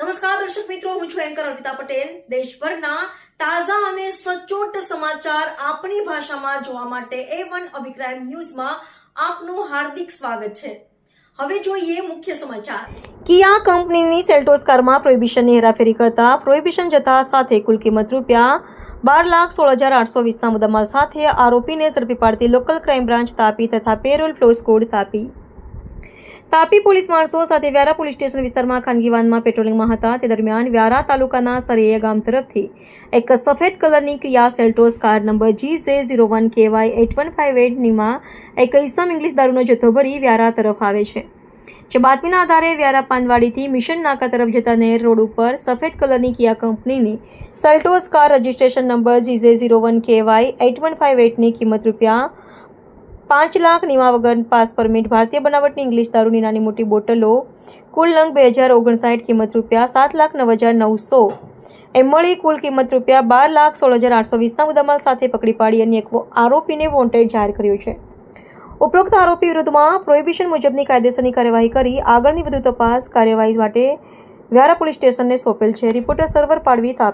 નમસ્કાર, દર્શક મિત્રો, હું છું એન્કર અર્પિતા પટેલ. દેશભરના તાજા અને સચોટ સમાચાર આપણી ભાષામાં જોવા માટે એ વન અભિપ્રાય ન્યૂઝમાં આપનું હાર્દિક સ્વાગત છે. હવે જોઈએ મુખ્ય સમાચાર. કિયા કંપનીની સેલ્ટોસ કારમાં પ્રોહિબિશનની હેરાફેરી કરતા પ્રોહિબિશન જથ્થા સાથે કુલ કિંમત રૂપિયા બાર લાખ સોળ હજાર આઠસો વીસના મુદ્દામાલ સાથે આરોપીને ઝડપી પાડતી લોકલ ક્રાઇમ બ્રાન્ચ તાપી તથા parole furlough squad Tapi. Tapi police માણસો સાથે વ્યારા પોલીસ સ્ટેશન વિસ્તારમાં ખાનગી વાનમાં પેટ્રોલિંગમાં હતા. તે દરમિયાન વ્યારા તાલુકાના સરૈયા ગામ તરફથી એક સફેદ કલરની Kia Seltos car number G J zero one KY eight one five એટનીમાં એક ઇસમ ઇંગ્લિશ દારૂનો જથ્થો ભરી વ્યારા તરફ આવે છે. જે બાતમીના આધારે વ્યારા પાનવાડીથી મિશન નાકા તરફ જતા નેર રોડ ઉપર સફેદ કલરની કિયા કંપનીની Seltos car registration number G J zero one KY eight one five એટની કિંમત રૂપિયા પાંચ લાખ નિમા વગર પાસ પરમિટ ભારતીય બનાવટની ઇંગ્લિશ દારૂની નાની મોટી બોટલો, કુલ નંગ બે હજાર ઓગણસાઠ કિંમત રૂપિયા સાત લાખ નવ હજાર નવસો. એમ મળી કુલ કિંમત રૂપિયા બાર લાખ સોળ હજાર આઠસો વીસના મુદ્દામાલ સાથે પકડી પાડી અને એક આરોપીને વોન્ટેડ જાહેર કર્યો છે. ઉપરોક્ત આરોપી વિરુદ્ધમાં પ્રોહિબિશન મુજબની કાયદેસરની કાર્યવાહી કરી આગળની વધુ તપાસ કાર્યવાહી માટે વ્યારા પોલીસ સ્ટેશનને સોંપેલ છે. રિપોર્ટર સર્વર પાડવી તાપ